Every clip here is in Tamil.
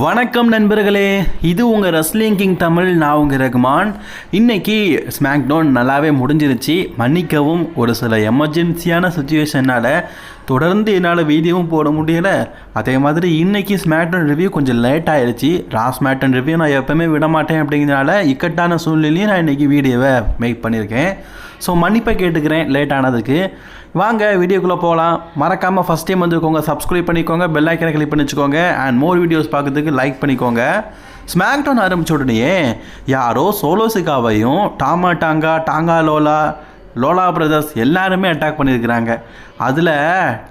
வணக்கம் நண்பர்களே. இது உங்கள் ரஸ்லிங் கிங் தமிழ். நான் உங்கள் ரகுமான். இன்னைக்கு ஸ்மாக் டவுன் நல்லாவே முடிஞ்சிருச்சு. மன்னிக்கவும் ஒரு சில எமர்ஜென்சியான சுச்சுவேஷனால் தொடர்ந்து என்னால் வீடியோவும் போட முடியலை. அதே மாதிரி இன்னைக்கு ஸ்மாக்டன் ரிவ்யூ கொஞ்சம் லேட் ஆயிடுச்சு ரா ஸ்மாக்டவுன் ரிவ்யூ நான் எப்போவுமே விட மாட்டேன் அப்படிங்கிறனால இக்கட்டான சூழ்நிலையும் நான் இன்றைக்கி வீடியோவை மேக் பண்ணியிருக்கேன். ஸோ மன்னிப்பை கேட்டுக்கிறேன். லேட் ஆனதுக்கு. வாங்க வீடியோக்குள்ளே போகலாம் மறக்காமல் ஃபஸ்ட் டைம் வந்துருக்கோங்க சப்ஸ்கிரைப் பண்ணிக்கோங்க. பெல் ஐக்கனை கிளிக் பண்ணி வச்சுக்கோங்க அண்ட் மோர் வீடியோஸ் பார்க்கறதுக்கு லைக் பண்ணிக்கோங்க. ஸ்மாக் டவுன் ஆரம்பிச்ச உடனே யாரோ சோலோசிகாவையும் டாமா டாங்கா டாங்கா லோலா லோலா பிரதர்ஸ் எல்லாருமே அட்டாக் பண்ணியிருக்கிறாங்க. அதில்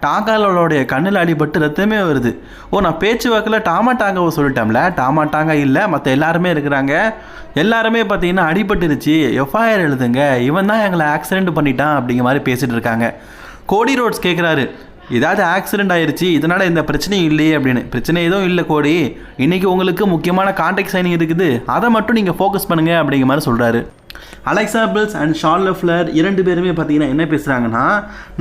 டாங்கா லோலாவுடைய கண்ணில் அடிபட்டு ரத்தமே வருது. ஓ நான் பேச்சு வாக்கில் டாமா டாங்காவை சொல்லிட்டோம்ல டாமா டாங்கா இல்லை மற்ற எல்லாருமே இருக்கிறாங்க. எல்லாருமே பார்த்தீங்கன்னா அடிபட்டுருச்சு. எஃப்ஐஆர் எழுதுங்க. இவன் தான் எங்களை ஆக்சிடென்ட் பண்ணிட்டான் அப்படிங்கிற மாதிரி பேசிகிட்டு இருக்காங்க. கோடி ரோட்ஸ் கேட்குறாரு ஏதாவது ஆக்சிடென்ட் ஆயிடுச்சு இதனால் இந்த பிரச்சனையும் இல்லையே அப்படின்னு. பிரச்சனை எதுவும் இல்லை கோடி. இன்றைக்கி உங்களுக்கு முக்கியமான கான்டாக்ட் சைனிங் இருக்குது. அதை மட்டும் நீங்கள் ஃபோக்கஸ் பண்ணுங்கள் அப்படிங்கிற மாதிரி சொல்கிறாரு Alexa Bliss and Charlotte Flair இரண்டு பேருமே பார்த்தீங்கன்னா என்ன பேசுகிறாங்கன்னா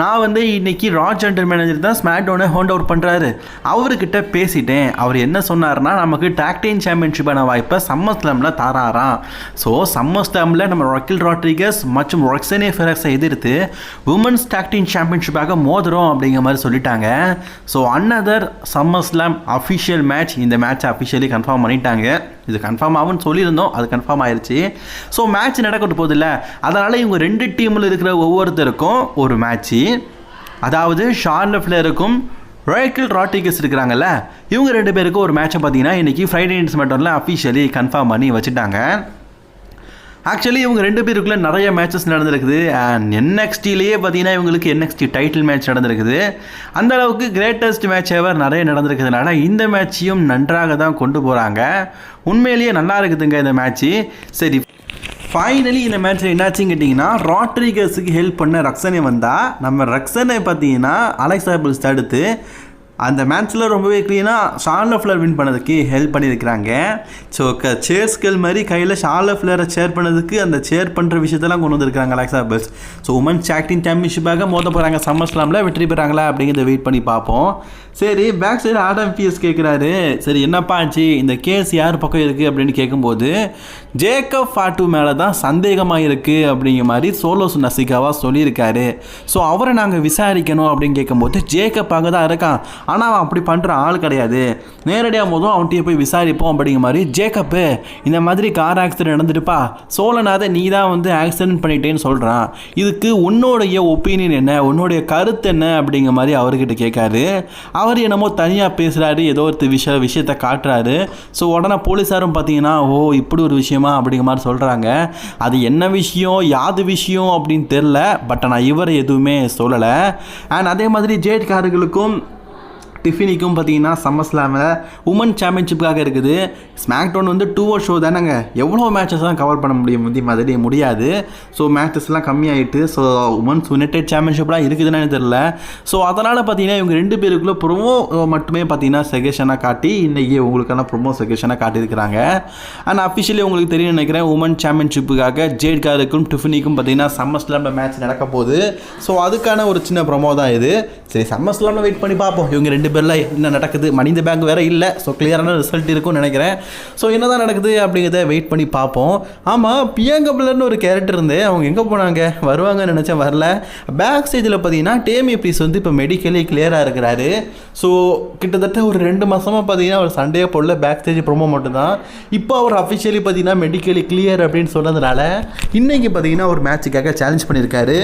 நான் வந்து இன்னைக்கு ராஜ் ஜென்டர் மேனேஜர் தான் ஸ்மாக்டோனை ஹோண்ட் அவுட் பண்ணுறாரு அவர்கிட்ட பேசிட்டேன். அவர் என்ன சொன்னார்னா நமக்கு டாக்டைன் சாம்பியன்ஷிப்பான வாய்ப்பை சம்மர் ஸ்லாமில் தாராராம். ஸோ சம்மர் ஸ்லாமில் நம்ம ரொக்கில் ராட்ரிகஸ் மற்றும் ரொக்ஸனே ஃபெரக்ஸை எதிர்த்து உமன்ஸ் டாக்டைன் சாம்பியன்ஷிப்பாக மோதுறோம் அப்படிங்கிற மாதிரி சொல்லிட்டாங்க. So another SummerSlam official match இந்த மேட்ச் அஃபிஷியலி கன்ஃபார்ம் பண்ணிட்டாங்க. இது கன்ஃபார்ம் ஆகும்னு சொல்லியிருந்தோம். அது கன்ஃபார்ம் ஆயிடுச்சு ஸோ மேட்ச் நடக்கட்டு போதில்ல. அதனால் இவங்க ரெண்டு டீமில் இருக்கிற ஒவ்வொருத்தருக்கும் ஒரு மேட்ச்சு அதாவது ஷார்லஃபில் இருக்கும் ரோய்க்கில் ராட்டிகஸ் இருக்கிறாங்கல்ல இவங்க ரெண்டு பேருக்கும் ஒரு மேட்சை பார்த்தீங்கன்னா இன்றைக்கி ஃப்ரைடே நைட்ஸ் மட்டும்ல அஃபிஷியலி கன்ஃபார்ம் பண்ணி வச்சுட்டாங்க. ஆக்சுவலி இவங்க ரெண்டு பேருக்குள்ள நிறைய மேட்சஸ் நடந்திருக்குது. அண்ட் என்எக்ஸ்டிலேயே பார்த்தீங்கன்னா இவங்களுக்கு என்எக்ஸ்டி டைட்டில் மேட்ச் நடந்திருக்குது. அந்த அளவுக்கு கிரேட்டஸ்ட் மேட்ச் எவர் நிறைய நடந்திருக்கிறதுனால இந்த மேட்சையும் நன்றாக தான் கொண்டு போகிறாங்க உண்மையிலேயே நல்லா இருக்குதுங்க இந்த மேட்ச்சு சரி ஃபைனலி இந்த மேட்ச்சில் என்னாச்சுன்னு கேட்டிங்கன்னா ராட்ரிகஸுக்கு ஹெல்ப் பண்ண ரக்ஸனே வந்தால் நம்ம ரக்ஷனை பார்த்தீங்கன்னா அலெக்சாபிள்ஸ் தடுத்து அந்த மேட்ச்சில் ரொம்பவே க்ளீனாக ஷார்ல வின் பண்ணதுக்கு ஹெல்ப் பண்ணியிருக்கிறாங்க. ஸோ க சேர்ஸ்கள் மாதிரி கையில் ஷார்ல ஃப்ளரை சேர் பண்ணதுக்கு அந்த சேர் பண்ணுற விஷயத்தெல்லாம் கொண்டு வந்திருக்காங்க அலெக்சா பெல்ஸ் ஸோ உமன் சாக்டிங் சாம்பியன்ஷிப்பாக மோத போகிறாங்க சம்மர் ஸ்லாமில் வெற்றி பெறாங்களா அப்படிங்கிறத வெயிட் பண்ணி பார்ப்போம். சரி பேக் சைடு ஆடம் பிஎஸ் கேட்குறாரு. சரி என்னப்பா ஆச்சு? இந்த கேஸ் யார் பக்கம் இருக்குது அப்படின்னு கேட்கும்போது ஜேக்கப் ஃபாட்டு மேலே தான் சந்தேகமாக இருக்குது அப்படிங்கிற மாதிரி சோலோஸ் நசிகாவாக சொல்லியிருக்காரு. ஸோ அவரை நாங்கள் விசாரிக்கணும் அப்படின்னு கேட்கும்போது ஜேக்கப் அங்கே தான் இருக்கான். ஆனால் அவன் அப்படி பண்ணுற ஆள் கிடையாது. நேரடியாக போதும் அவன்கிட்ட போய் விசாரிப்போம் அப்படிங்கிற மாதிரி ஜேக்கப்பு இந்த மாதிரி கார் ஆக்சிடென்ட் நடந்துட்டுப்பா. சோழநாத நீ தான் வந்து ஆக்சிடென்ட் பண்ணிட்டேன்னு சொல்கிறான் இதுக்கு உன்னோடைய ஒப்பீனியன் என்ன? உன்னுடைய கருத்து என்ன? அப்படிங்கிற மாதிரி அவர்கிட்ட கேட்காரு. அவர் என்னமோ தனியாக பேசுகிறாரு ஏதோ ஒரு விஷய விஷயத்தை காட்டுறாரு. ஸோ உடனே போலீஸாரும் பார்த்தீங்கன்னா ஓ இப்படி ஒரு விஷயமா? அப்படிங்கிற மாதிரி சொல்கிறாங்க அது என்ன விஷயம்? யாது விஷயம் அப்படின்னு தெரில பட் ஆனால் இவர் எதுவுமே சொல்லலை. அண்ட் அதே மாதிரி ஜேட்காரர்களுக்கும் டிஃபினிக்கும் பார்த்தீங்கன்னா சம்மஸ்லாமில் உமன் சாம்பியன்ஷிப்புக்காக இருக்குது. ஸ்மாக் டவுன் வந்து டூ ஓர் ஷோ தானேங்க. எவ்வளோ மேட்சஸ் தான் கவர் பண்ண முடியும் முந்தி மாதிரி முடியாது. ஸோ மேட்சஸ்லாம் கம்மியாயிட்டு ஸோ உமன்ஸ் யுனைடெட் சாம்பியன்ஷிப்லாம் இருக்குதுன்னு தெரில ஸோ அதனால் பார்த்தீங்கன்னா இவங்க ரெண்டு பேருக்குள்ளே ப்ரொமோ மட்டுமே பார்த்தீங்கன்னா செகஷனாக காட்டி இன்றைக்கி உங்களுக்கான ப்ரொமோ செகஷனாக காட்டியிருக்கிறாங்க. அண்ட் அஃபிஷியலி உங்களுக்கு தெரியும் நினைக்கிறேன் உமன் சாம்பியன்ஷிப்புக்காக ஜேட்காருக்கும் டிஃபினிக்கும் பார்த்தீங்கன்னா சம்மர் ஸ்லாமில் மேட்ச் நடக்க போகுது. ஸோ அதுக்கான ஒரு சின்ன ப்ரொமோ தான் இது. சரி சம்மர் ஸ்லாமில் வெயிட் பண்ணி பார்ப்போம். இவங்க ரெண்டு பேரில் என்ன நடக்குது? மனித பேங்க் வேறு இல்லை. ஸோ கிளியரான ரிசல்ட் இருக்கும்னு நினைக்கிறேன். ஸோ என்ன தான் நடக்குது அப்படிங்கிறத வெயிட் பண்ணி பார்ப்போம். ஆமாம் பியங்கபிளர்னு ஒரு கேரக்டர் இருந்து அவங்க எங்கே போனாங்க? வருவாங்கன்னு நினச்சேன் வரல. பேக் ஸ்டேஜில் பார்த்தீங்கன்னா டேமி ப்ளீஸ் வந்து இப்போ மெடிக்கலி கிளியராக இருக்கிறாரு. ஸோ கிட்டத்தட்ட ஒரு ரெண்டு மாதமாக பார்த்தீங்கன்னா அவர் சண்டே போடல. பேக் ஸ்டேஜ் ப்ரோமோ மட்டும்தான். இப்போ அவர் அஃபிஷியலி பார்த்தீங்கன்னா மெடிக்கலி கிளியர் அப்படின்னு சொன்னதுனால இன்றைக்கி பார்த்தீங்கன்னா ஒரு மேட்சுக்காக சேலஞ்ச் பண்ணியிருக்காரு.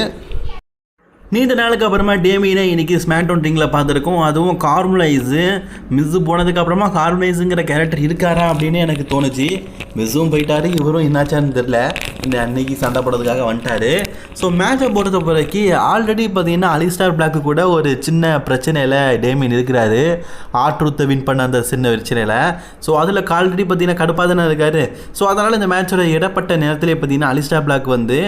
நீண்ட நாளுக்கு அப்புறமா டேமியை இன்றைக்கி ஸ்மாக் டவுன் ரிங்கில் பார்த்துருக்கோம். அதுவும் கார்முலைஸு மிஸ்ஸு போனதுக்கப்புறமா கார்முலைஸுங்கிற கேரக்டர் இருக்காரா அப்படின்னு எனக்கு தோணுச்சு. மிஸ்ஸும் போயிட்டாரு இவரும் என்னாச்சான்னு தெரில இந்த அன்னைக்கு சண்டை போடுறதுக்காக வந்துட்டாரு. ஸோ மேட்சை பொறுத்த பிறகு ஆல்ரெடி பார்த்தீங்கன்னா அலிஸ்டார் பிளாக்கு கூட ஒரு சின்ன பிரச்சனையில் டேமின் இருக்கிறாரு. ஆற்றுத்தை வின் பண்ண அந்த சின்ன பிரச்சனையில். ஸோ அதில் ஆல்ரெடி பார்த்தீங்கன்னா கடுப்பாக தானே இருக்காரு. ஸோ அதனால் இந்த மேட்சோட இடப்பட்ட நேரத்திலே பார்த்தீங்கன்னா அலிஸ்டார் பிளாக் வந்து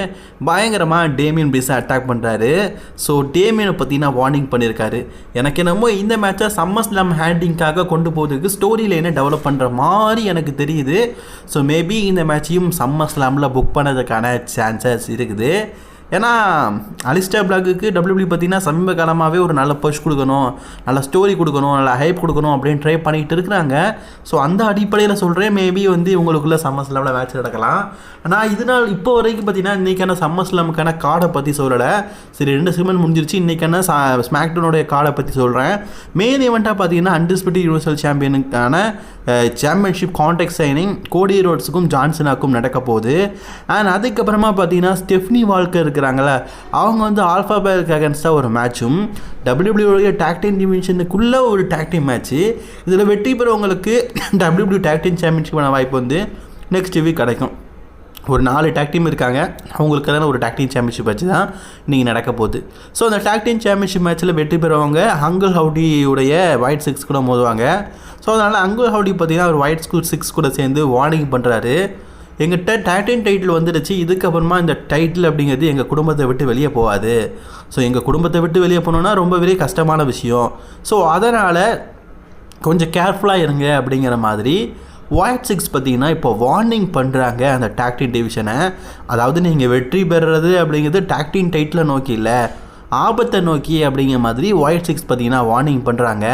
பயங்கரமாக டேமின் பிஸை அட்டாக் பண்ணுறாரு ஸோ டேமியனை பார்த்தீங்கன்னா வார்னிங் பண்ணியிருக்காரு. எனக்கு என்னமோ இந்த மேட்சை சம்மர் ஸ்லாம் ஹேண்டிங்காக கொண்டு போகிறதுக்கு ஸ்டோரி லைனை டெவலப் பண்ணுற மாதிரி எனக்கு தெரியுது. ஸோ மேபி இந்த மேட்சையும் சம்மர் ஸ்லாமில் புக் பண்ணதுக்கான சான்சஸ் இருக்குது. ஏன்னா அலிஸ்டர் பிளாக்குக்கு டபிள்யூபிள்யூ பார்த்தீங்கன்னா சமீப காலமாகவே ஒரு நல்ல பர்ஷ் கொடுக்கணும் நல்ல ஸ்டோரி கொடுக்கணும் நல்ல ஹைப் கொடுக்கணும் அப்படின்னு ட்ரை பண்ணிகிட்டு இருக்கிறாங்க. ஸோ அந்த அடிப்படையில் சொல்கிறேன் மேபி வந்து இவங்களுக்குள்ள சம்மர் ஸ்லாமில் மேட்ச் நடக்கலாம். ஆனால் இதனால் இப்போ வரைக்கும் பார்த்தீங்கன்னா இன்றைக்கான சம்மர் ஸ்லாமுக்கான கார்டை பற்றி சொல்லலை. சரி ரெண்டு சிமெண்ட் முடிஞ்சிருச்சு. இன்றைக்கான ஸ்மாக்டோனுடைய கார்டை பற்றி சொல்கிறேன் மெயின் ஈவெண்ட்டாக பார்த்தீங்கன்னா அன்டிஸ்பியூட்டி யூனிவர்சல் சாம்பியனுக்கான சாம்பியன்ஷிப் கான்டாக்ட் சைனிங் கோடி ரோட்ஸுக்கும் ஜான்சனாக்கும் நடக்க போகுது அண்ட் அதுக்கப்புறமா பார்த்தீங்கன்னா ஸ்டெஃப்னி வால்கர் இருக்கிறாங்களே அவங்க வந்து ஆல்ஃபா பேருக்கு அகேன்ஸ்டாக ஒரு மேட்சும் டபிள்யூபிள்யூடைய டேக்டின் டிவிஷனுக்குள்ளே ஒரு டேக்டின் மேட்ச்சு இதில் வெற்றி பெறவங்களுக்கு டபிள்யூபிள்யூ டேக்டின் சாம்பியன்ஷிப்பான வாய்ப்பு வந்து நெக்ஸ்ட் வீக் கிடைக்கும். ஒரு நாலு டேக் டீம் இருக்காங்க. அவங்களுக்கான ஒரு டேக் டீம் சாம்பியன்ஷிப் வச்சு தான் நீங்கள் நடக்க போகுது. ஸோ அந்த டேக் டீம் சாம்பியன்ஷிப் மேட்ச்சில் வெற்றி பெறவங்க அங்குல் ஹவுடியுடைய ஒயிட் சிக்ஸ் கூட மோதுவாங்க. ஸோ அதனால் அங்குல் ஹவுடி பார்த்தீங்கன்னா ஒரு ஒயிட் ஸ்கூல் சிக்ஸ் கூட சேர்ந்து வார்னிங் பண்ணுறாரு எங்கிட்ட டேட்டின் டைட்டில் வந்துடுச்சு. இதுக்கப்புறமா இந்த டைட்டில் அப்படிங்கிறது எங்கள் குடும்பத்தை விட்டு வெளியே போகாது. ஸோ எங்கள் குடும்பத்தை விட்டு வெளியே போனோன்னா ரொம்பவே கஷ்டமான விஷயம். ஸோ அதனால் கொஞ்சம் கேர்ஃபுல்லாக இருங்க அப்படிங்கிற மாதிரி ஒயிட் சிக்ஸ் பார்த்தீங்கன்னா இப்போ வார்னிங் பண்ணுறாங்க அந்த டாக்டின் டிவிஷனை அதாவது நீங்கள் வெற்றி பெறுறது அப்படிங்கிறது டாக்டின் டைட்டில் நோக்கி இல்லை. ஆபத்தை நோக்கி அப்படிங்கிற மாதிரி ஒயிட் சிக்ஸ் பார்த்தீங்கன்னா வார்னிங் பண்ணுறாங்க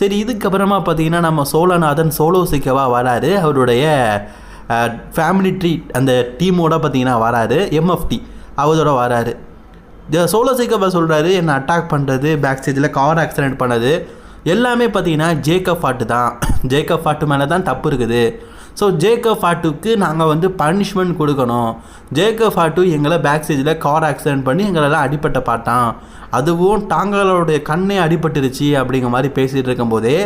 சரி இதுக்கப்புறமா பார்த்தீங்கன்னா நம்ம சோழநாதன் சோலோ சிக்கவாக வராரு. அவருடைய ஃபேமிலி ட்ரீட் அந்த டீமோட பார்த்தீங்கன்னா வராரு எம்எஃப்டி அவரோட வராரு. சோலோ சிக்கவா சொல்கிறாரு என்னை அட்டாக் பண்ணுறது பேக் ஸ்டேஜில் கார் ஆக்சிடென்ட் பண்ணது எல்லாமே பார்த்தீங்கன்னா ஜேக்கப் ஃபாட்டு தான். ஜேக்கப் ஃபாட்டு மேலே தான் தப்பு இருக்குது. ஸோ ஜேக்கப் ஃபாட்டுக்கு நாங்கள் வந்து பனிஷ்மெண்ட் கொடுக்கணும். ஜேக்கப் ஃபாட்டு எங்களை பேக் ஸ்டேஜில் கார் ஆக்சிடென்ட் பண்ணி எங்களெல்லாம் அடிப்பட்ட பாட்டான் அதுவும் தாங்களோடைய கண்ணே அடிபட்டுருச்சு அப்படிங்கிற மாதிரி பேசிகிட்டு இருக்கும்போதே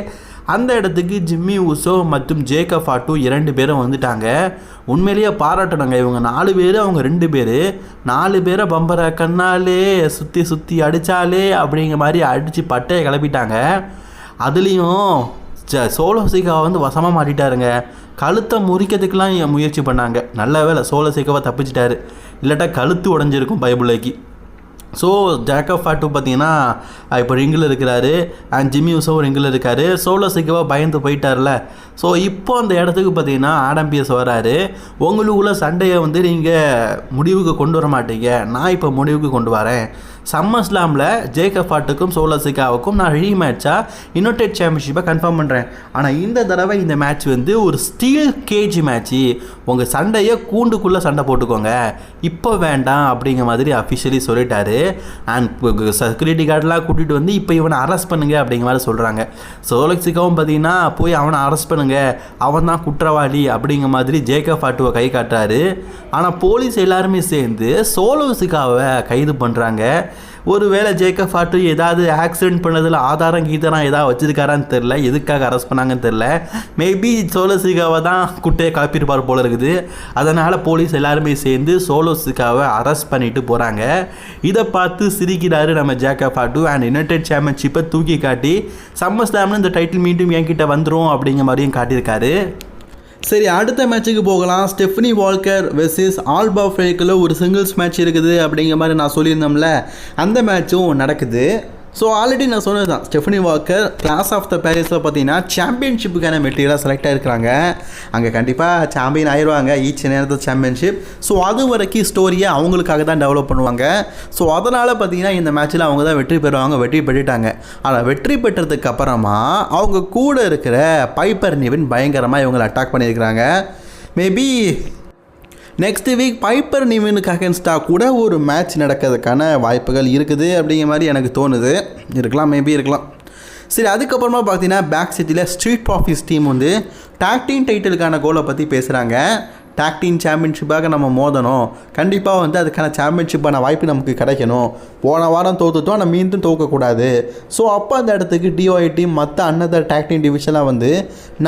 அந்த இடத்துக்கு ஜிம்மி உசோ மற்றும் ஜேக்கப் ஆட்டோ இரண்டு பேரும் வந்துட்டாங்க. உண்மையிலேயே பாராட்டணுங்க. இவங்க நாலு பேர் அவங்க ரெண்டு பேர். நாலு பேரை பம்பரை கண்ணாலே சுற்றி சுற்றி அடித்தாலே அப்படிங்கிற மாதிரி அடித்து பட்டையை கிளப்பிட்டாங்க. அதுலேயும் ஜ சோலோ சீக்காவை வந்து வசமாக மாட்டிட்டாருங்க. கழுத்தை முறிக்கிறதுக்கெலாம் முயற்சி பண்ணாங்க. நல்ல வேலை சோலோ சீக்காவை தப்பிச்சிட்டாரு. இல்லாட்டா கழுத்து உடஞ்சிருக்கும் பைபிளைக்கு ஸோ ஜேக்கப் ஃபாட்டு பார்த்தீங்கன்னா இப்போ ரிங்கில் இருக்கிறாரு. அண்ட் ஜிம்மி உசவும் ரிங்கில் இருக்கார். சோலோ சிக்கவா பயந்து போயிட்டார்ல ஸோ இப்போ அந்த இடத்துக்கு பார்த்தீங்கன்னா ஆடம்பியஸ் வராரு. உங்களுக்குள்ள சண்டையை வந்து நீங்கள் முடிவுக்கு கொண்டு வர மாட்டீங்க. நான் இப்போ முடிவுக்கு கொண்டு வரேன். சம்மர் ஸ்லாமில் ஜேக்கப் ஃபாட்டுக்கும் சோலோ சிக்காவுக்கும் நான் ரீ மேட்சாக யுனைடெட் சாம்பியன்ஷிப்பை கன்ஃபார்ம் பண்ணுறேன் ஆனால் இந்த தடவை இந்த மேட்ச் வந்து ஒரு ஸ்டீல் கேஜ் மேட்ச்சு உங்கள் சண்டையை கூண்டுக்குள்ளே சண்டை போட்டுக்கோங்க. இப்போ வேண்டாம் அப்படிங்கிற மாதிரி அஃபிஷியலி சொல்லிட்டாரு. அண்ட் செக்யூரிட்டி கார்டெலாம் கூட்டிகிட்டு வந்து இப்போ இவனை அரெஸ்ட் பண்ணுங்க அப்படிங்கிற மாதிரி சொல்கிறாங்க சோலக்ஸிக்காவும் பார்த்தீங்கன்னா போய் அவனை அரெஸ்ட் பண்ணுங்க. அவன் தான் குற்றவாளி அப்படிங்கிற மாதிரி ஜேக்கப் ஃபாட்டுவை கை காட்டுறாரு. ஆனால் போலீஸ் எல்லாருமே சேர்ந்து சோலோசிக்காவை கைது பண்ணுறாங்க ஒருவேளை ஜேக்கப் ஃபாட்டு ஏதாவது ஆக்சிடென்ட் பண்ணதில் ஆதாரம் கீதாரம் ஏதாவது வச்சிருக்காரான்னு தெரில எதுக்காக அரெஸ்ட் பண்ணாங்கன்னு தெரில மேபி சோலோசிகாவை தான் குட்டையை கலப்பிருப்பார் போல இருக்குது. அதனால் போலீஸ் எல்லாருமே சேர்ந்து சோலோசிகாவை அரெஸ்ட் பண்ணிட்டு போகிறாங்க இதை பார்த்து சிரிக்கிறாரு நம்ம ஜேக்கப் ஃபாட்டு அண்ட் யுனைடெட் சாம்பியன்ஷிப்பை தூக்கி காட்டி சம்மர் ஸ்லாம்னு இந்த டைட்டில் மீண்டும் என்கிட்ட வந்துடும் அப்படிங்கிற மாதிரியும் காட்டியிருக்காரு. சரி அடுத்த மேட்ச்சுக்கு போகலாம். ஸ்டெஃபனி வால்கர் வெர்சஸ் ஆல்பா ஃபேக்கில் ஒரு சிங்கிள்ஸ் மேட்ச் இருக்குது அப்படிங்கிற மாதிரி நான் சொல்லியிருந்தோம்ல. அந்த மேட்ச்சும் நடக்குது. ஸோ ஆல்ரெடி நான் சொன்னது தான். Stephanie Vaquer clash of the பேரிஸில் பார்த்தீங்கன்னா சாம்பியன்ஷிப்புக்கான மெட்டீரியலாக செலக்ட் ஆகிருக்கிறாங்க அங்கே கண்டிப்பாக சாம்பியன் ஆயிடுவாங்க ஈச் நேரத்தில் சாம்பியன்ஷிப் ஸோ அது வரைக்கும் ஸ்டோரியை அவங்களுக்காக தான் டெவலப் பண்ணுவாங்க. ஸோ அதனால் பார்த்தீங்கன்னா இந்த மேட்ச்சில் அவங்க தான் வெற்றி பெறுவாங்க வெற்றி பெற்றுட்டாங்க. ஆனால் வெற்றி பெற்றதுக்கு அப்புறமா அவங்க கூட இருக்கிற பைப்பர் நிவின் பயங்கரமாக இவங்களை அட்டாக் பண்ணியிருக்கிறாங்க. மேபி நெக்ஸ்ட் வீக் பைப்பர் நிவினுக்கு அகேன்ஸ்டாக கூட ஒரு மேட்ச் நடக்கிறதுக்கான வாய்ப்புகள் இருக்குது அப்படிங்கிற மாதிரி எனக்கு தோணுது. இருக்கலாம் மேபி இருக்கலாம். சரி அதுக்கப்புறமா பார்த்தீங்கன்னா பேக் சிட்டியில் ஸ்ட்ரீட் ப்ராஃபிஸ் டீம் வந்து டாக்டின் டைட்டிலுக்கான கோலை பற்றி பேசுகிறாங்க டாக் டீம் சாம்பியன்ஷிப்பாக நம்ம மோதணும். கண்டிப்பாக வந்து அதுக்கான சாம்பியன்ஷிப்பான வாய்ப்பு நமக்கு கிடைக்கணும். போன வாரம் தோத்துட்டோம் ஆனால் மீண்டும் தோக்கக்கூடாது. ஸோ அப்போ அந்த இடத்துக்கு டிஓஐடி டீம் மற்ற அன்னதர் டாக் டீம் டிவிஷனாக வந்து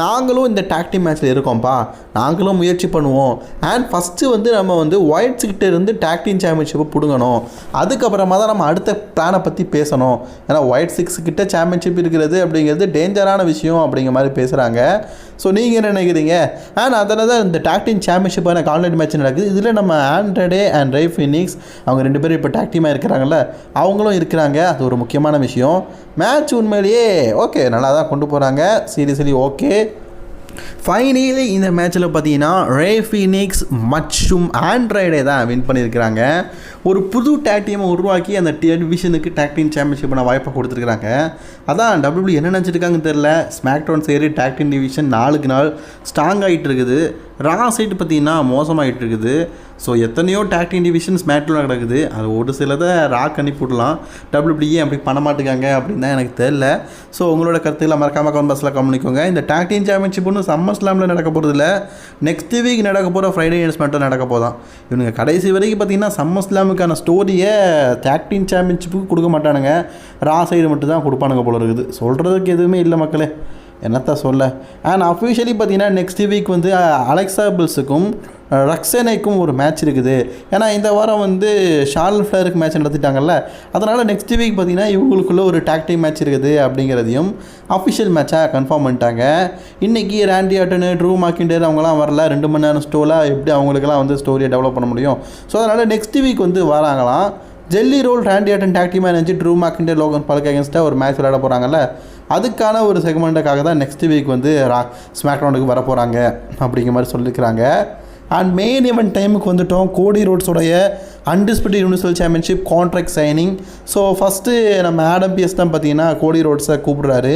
நாங்களும் இந்த டேக் டீம் மேட்ச்சில் இருக்கோம்ப்பா. நாங்களும் முயற்சி பண்ணுவோம். அண்ட் ஃபஸ்ட்டு வந்து நம்ம வந்து ஒயிட்ஸ் கிட்ட இருந்து டாக் டீம் சாம்பியன்ஷிப்பை பிடுங்கணும். அதுக்கப்புறமா தான் நம்ம அடுத்த பிளானை பற்றி பேசணும். ஏன்னா ஒயிட் சிக்ஸ் கிட்ட சாம்பியன்ஷிப் இருக்கிறது அப்படிங்கிறது டேஞ்சரான விஷயம் அப்படிங்கிற மாதிரி பேசுகிறாங்க ஸோ நீங்கள் என்ன நினைக்கிறீங்க? அண்ட் அதனால தான் இந்த டாக்டின் டீம் சாம்பியன்ஷிப்பான கால்நெட் மேட்ச் நடக்குது. இதில் நம்ம ஆண்ட்ரடே அண்ட் ரை ஃபினிக்ஸ் அவங்க ரெண்டு பேரும் இப்போ டாக்டீமாக இருக்கிறாங்கல்ல அவங்களும் இருக்கிறாங்க. அது ஒரு முக்கியமான விஷயம். மேட்ச் உண்மையிலேயே ஓகே நல்லா தான் கொண்டு போகிறாங்க சீரியஸ்லி ஓகே ஃபைனலி இந்த மேட்ச்சில் பார்த்தீங்கன்னா ரே ஃபீனிக்ஸ் மற்றும் ஆண்ட்ராய்டே தான் வின் பண்ணியிருக்கிறாங்க. ஒரு புது டேக் டீமை உருவாக்கி அந்த டிவிஷனுக்கு டேக் டீம் சாம்பியன்ஷிப்பான வாய்ப்பை கொடுத்துருக்காங்க அதான் டபிள்யூ என்ன நினச்சிருக்காங்கன்னு தெரில ஸ்மாக் டவுன் சரி டேக் டீம் டிவிஷன் நாளுக்கு நாள் ஸ்ட்ராங் ஆகிட்டு இருக்குது. ரா சைடு பார்த்தீங்கன்னா மோசமாகிட்டு இருக்குது. ஸோ எத்தனையோ டாக்டிங் டிவிஷன்ஸ் மேட்டில் நடக்குது. கிடக்குது அது ஒரு சிலதை ராக் அனுப்பி விடலாம் அப்படி பண்ண மாட்டேங்காங்க அப்படின்னு தான் எனக்கு தெரில ஸோ உங்களோட கருத்துக்களை மறக்காமல் கான்பஸில் கவனிக்கோங்க இந்த டாக்டிங் டீம் சாம்பியன்ஷிப் ஒன்றும் சம்மர் ஸ்லாமில் நடக்க இல்லை. நெக்ஸ்ட் வீக் நடக்க போகிற ஃப்ரைடே நைட்ஸ் மட்டும் நடக்க போதான். இவனுங்க கடைசி வரைக்கும் பார்த்தீங்கன்னா சம்மர் ஸ்லாமுக்கான ஸ்டோரியை டாக்டிங் சாம்பியன்ஷிப்புக்கு கொடுக்க மாட்டானுங்க. ரா சைடு மட்டும் தான் கொடுப்பானுங்க போல இருக்குது. சொல்கிறதுக்கு எதுவுமே இல்லை மக்களே. என்னத்த சொல்ல? அண்ட் அஃபிஷியலி பார்த்தீங்கன்னா நெக்ஸ்ட் வீக் வந்து அலெக்சாபிள்ஸுக்கும் ரக்ஸேனைக்கும் ஒரு மேட்ச் இருக்குது. ஏன்னா இந்த வாரம் வந்து ஷார்ல் ஃப்ளருக்கு மேட்ச் நடத்திட்டாங்கல்ல. அதனால் நெக்ஸ்ட் வீக் பார்த்தீங்கன்னா இவங்களுக்குள்ள ஒரு டாக்டிக் மேட்ச் இருக்குது அப்படிங்கிறதையும் அஃபிஷியல் மேட்சாக கன்ஃபார்ம் பண்ணிட்டாங்க. இன்றைக்கி ரேண்டி ஆட்டனு ட்ரூ மாக்கிண்டர் அவங்களாம் வரல. ரெண்டு மணி நேரம் ஸ்டோலாக எப்படி அவங்களுக்கெல்லாம் வந்து ஸ்டோரியை டெவலப் பண்ண முடியும்? ஸோ அதனால் நெக்ஸ்ட் வீக் வந்து வராங்களாம். ஜெல்லி ரோல் ரேண்டி ஆட்டன் டாக்டி மேனேஜ் ட்ரூ மார்க்கிண்டர் லோகன் பாலுக்கு அகேன்ஸ்டாக ஒரு மேட்ச் விளையாட போகிறாங்கல்ல அதுக்கான ஒரு செக்மெண்ட்டுக்காக தான் நெக்ஸ்ட் வீக் வந்து ரா ஸ்மாக் வர போகிறாங்க அப்படிங்கிற மாதிரி சொல்லியிருக்கிறாங்க அண்ட் மெயின் இவன் டைமுக்கு வந்துட்டோம். Cody ரோட்ஸோடைய undisputed universal championship contract signing so first நம்ம ஆடம் பிஎஸ் தான் பார்த்தீங்கன்னா கோடி ரோட்ஸை கூப்பிடுறாரு.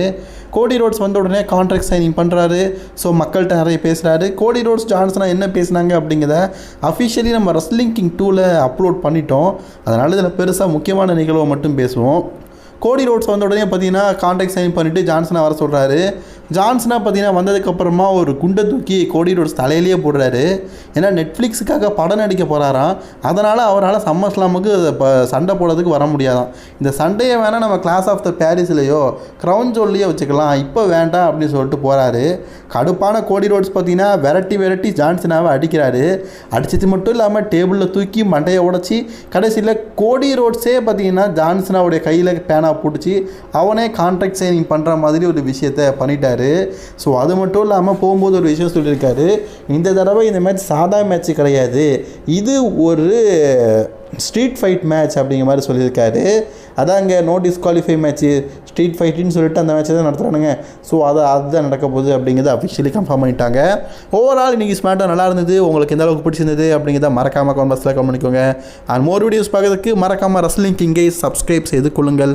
கோடி ரோட்ஸ் வந்த உடனே கான்ட்ராக்ட் சைனிங் பண்ணுறாரு ஸோ மக்கள்கிட்ட நிறைய பேசுகிறாரு கோடி ரோட்ஸ் ஜான்சனாக என்ன பேசுனாங்க அப்படிங்கிறத அஃபிஷியலி நம்ம ரஸ்லிங் கிங் டூவில் அப்லோட் பண்ணிட்டோம். அதனால் இதில் பெருசாக முக்கியமான நிகழ்வை மட்டும் பேசுவோம். கோடி ரோட்ஸ் வந்த உடனே பார்த்தீங்கன்னா கான்ட்ராக்ட் சைன் பண்ணிவிட்டு ஜான்சனை வர சொல்கிறாரு ஜான்சனாக பார்த்தீங்கன்னா வந்ததுக்கப்புறமா ஒரு குண்டை தூக்கி கோடி ரோட்ஸ் தலையிலேயே போடுறாரு. ஏன்னா நெட்ஃப்ளிக்ஸுக்காக படம் நடிக்க போகிறாராம் அதனால் அவரால் சம்மர் ஸ்லாமுக்கு இப்போ சண்டை போடுறதுக்கு வர முடியாதான். இந்த சண்டையை வேணால் நம்ம கிளாஸ் ஆஃப் த பேரிஸ்லேயோ க்ரௌன் ஜோல்லையோ வச்சுக்கலாம். இப்போ வேண்டாம் அப்படின்னு சொல்லிட்டு போகிறாரு கடுப்பான கோடி ரோட்ஸ் பார்த்தீங்கன்னா வெரைட்டி வெரைட்டி ஜான்சனாவை அடிக்கிறாரு. அடிச்சது மட்டும் இல்லாமல் டேபிளில் தூக்கி மண்டையை உடச்சி கடைசியில் கோடி ரோட்ஸே பார்த்தீங்கன்னா ஜான்சனாவுடைய கையில் பேனா பிடிச்சி அவனே கான்ட்ராக்ட் சைனிங் பண்ணுற மாதிரி ஒரு விஷயத்த பண்ணிட்டார். ஸோ அது மட்டும் இல்லாமல் போகும்போது ஒரு விஷயம் சொல்லியிருக்காரு. இந்த தடவை இந்த மேட்ச் சாதா மேட்ச் கிடையாது. இது ஒரு ஸ்ட்ரீட் ஃபைட் மேட்ச் அப்படிங்கிற மாதிரி சொல்லியிருக்காரு. அதாங்க நோ டிஸ்குவாலிஃபை மேட்ச்சு ஸ்ட்ரீட் ஃபைட்டுன்னு சொல்லிட்டு அந்த மேட்ச்சை தான் நடத்துகிறானுங்க ஸோ அதை அதுதான் நடக்க போகுது அப்படிங்கிறத அஃபிஷியலி கன்ஃபார்ம் பண்ணிட்டாங்க. ஓவரால் இன்றைக்கி ஸ்மார்ட்டாக நல்லா இருந்தது. உங்களுக்கு எந்த அளவுக்கு பிடிச்சிருந்தது அப்படிங்கிறத மறக்காமல் கான்பஸில் கவனிக்கோங்க அண்ட் மோர் வீடியோஸ் பார்க்கறதுக்கு மறக்காமல் ரஸ்லிங் கிங்கை சப்ஸ்கிரைப் செய்து கொள்ளுங்கள்.